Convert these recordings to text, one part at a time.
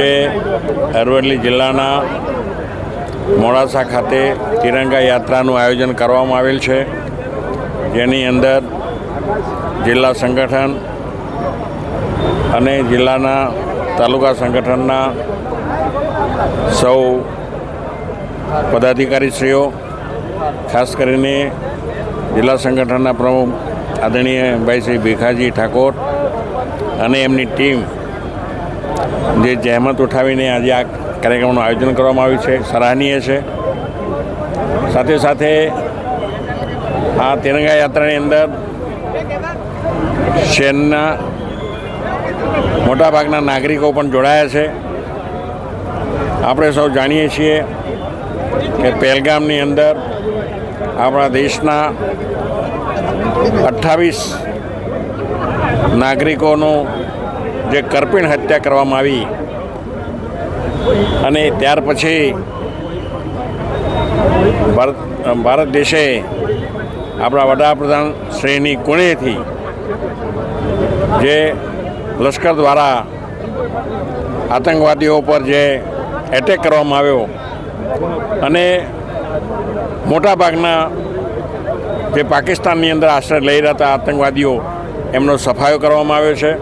આજે અરવલ્લી જિલ્લાના મોડાસા ખાતે તિરંગા યાત્રાનું આયોજન કરવામાં આવેલ છે. જેની અંદર જિલ્લા સંગઠન અને જિલ્લાના તાલુકા સંગઠનના સૌ પદાધિકારીશ્રીઓ, ખાસ કરીને જિલ્લા સંગઠનના પ્રમુખ આદરણીય ભાઈ શ્રી ભીખાજી ઠાકોર અને એમની ટીમ જે જહેમત ઉઠાવીને આજે આ કાર્યક્રમનું આયોજન કરવામાં આવ્યું છે, સરાહનીય છે. સાથે સાથે આ તિરંગા યાત્રાની અંદર શહેરના મોટાભાગના નાગરિકો પણ જોડાયા છે. આપણે સૌ જાણીએ છીએ કે પહેલગામની અંદર આપણા દેશના અઠ્ઠાવીસ નાગરિકોનું જે કરપીણ હત્યા કરવામાં આવી અને ત્યાર પછી ભારત ભારત દેશે આપણા વડાપ્રધાન શ્રીની કુણેથી જે લશ્કર દ્વારા આતંકવાદીઓ પર જે એટેક કરવામાં આવ્યો અને મોટાભાગના જે પાકિસ્તાનની અંદર આશ્રય લઈ રહેતા આતંકવાદીઓ એમનો સફાયો કરવામાં આવ્યો છે.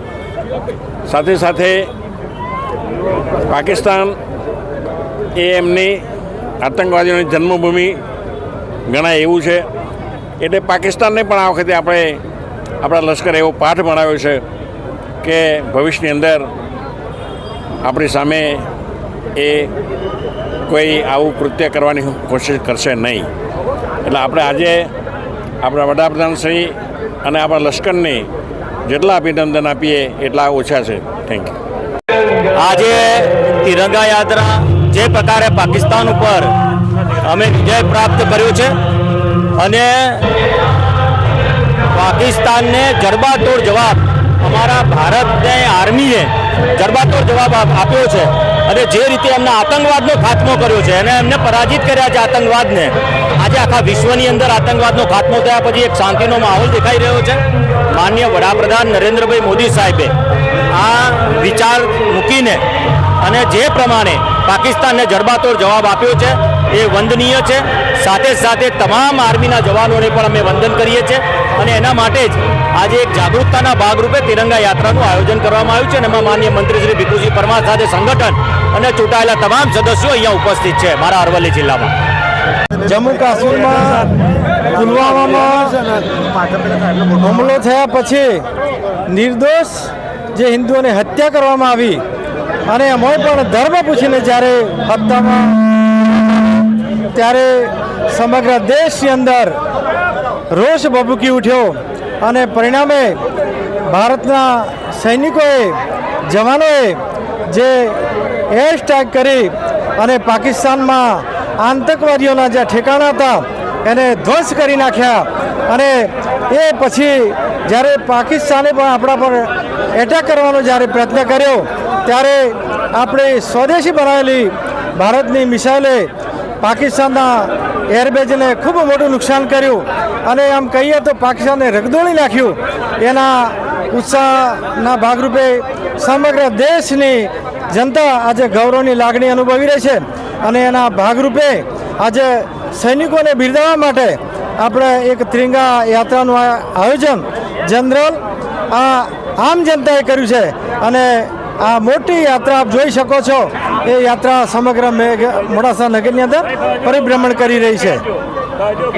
સાથે સાથે પાકિસ્તાન એ એમની આતંકવાદીઓની જન્મભૂમિ ગણાય એવું છે. એટલે પાકિસ્તાનને પણ આ વખતે આપણે આપણા લશ્કરે એવો પાઠ ભણાવ્યો છે કે ભવિષ્યની અંદર આપણી સામે એ કોઈ આવું કૃત્ય કરવાની કોશિશ કરશે નહીં. એટલે આપણે આજે આપણા વડાપ્રધાનશ્રી અને આપણા લશ્કરને જેટલા અભિનંદન આપીએ એટલા ઓછા છે. થેન્ક યુ આજે તિરંગા યાત્રા જે પ્રકારે પાકિસ્તાન ઉપર અમે વિજય પ્રાપ્ત કર્યો છે અને પાકિસ્તાનને જડબાતોડ જવાબ અમારા ભારતને આર્મીએ જડબાતોડ જવાબ આપ્યો છે અને જે રીતે એમના આતંકવાદનો ખાત્મો કર્યો છે અને એમને પરાજિત કર્યા છે આતંકવાદને, આજે આખા વિશ્વની અંદર આતંકવાદનો ખાત્મો થયા પછી એક શાંતિનો માહોલ દેખાઈ રહ્યો છે. માન્ય વડાપ્રધાન નરેન્દ્રભાઈ મોદી સાહેબે આ વિચાર મૂકીને અને જે પ્રમાણે પાકિસ્તાનને જડબાતોડ જવાબ આપ્યો છે, એ વંદનીય છે. સાથે સાથે તમામ આર્મીના જવાનોને પણ અમે વંદન કરીએ છીએ. અને એના માટે જ આજે એક જાગૃતતાના ભાગરૂપે તિરંગા યાત્રાનું આયોજન કરવામાં આવ્યું છે અને એમાં માન્ય મંત્રી શ્રી ભીખુજી પરમાર સાથે સંગઠન અને ચૂંટાયેલા તમામ સદસ્યો અહીંયા ઉપસ્થિત છે મારા અરવલ્લી જિલ્લામાં. જમ્મુ કાશ્મીરમાં પુલવામામાં હુમલો થયા પછી નિર્દોષ જે હિન્દુઓની હત્યા કરવામાં આવી અને એમાંય પણ ધર્મ પૂછીને જ્યારે હત્યામાં ત્યારે સમગ્ર દેશની અંદર રોષ ભભૂકી ઉઠ્યો અને પરિણામે ભારતના સૈનિકોએ, જવાનોએ જે એર સ્ટ્રાઇક કરી અને પાકિસ્તાનમાં આતંકવાદીઓના જે ઠેકાણા હતા, એને ધ્વંસ કરી નાખ્યા. અને એ પછી જ્યારે પાકિસ્તાને પણ આપણા પર એટેક કરવાનો જ્યારે પ્રયત્ન કર્યો, ત્યારે આપણે સ્વદેશી બનાવેલી ભારતની મિસાઇલે પાકિસ્તાનના એરબેઝને ખૂબ મોટું નુકસાન કર્યું. અને આમ કહીએ તો પાકિસ્તાનને રગદોળી નાખ્યું. એના ઉત્સાહના ભાગરૂપે સમગ્ર દેશની જનતા આજે ગૌરવની લાગણી અનુભવી રહી છે. અને એના ભાગરૂપે આજે સૈનિકોને બિરદાવવા માટે આપણે એક ત્રિંગા યાત્રાનું આયોજન, જનરલ, આ આમ જનતાએ કર્યું છે. અને આ મોટી યાત્રા આપ જોઈ શકો છો. એ યાત્રા સમગ્ર મોડાસા નગરની અંદર પરિભ્રમણ કરી રહી છે.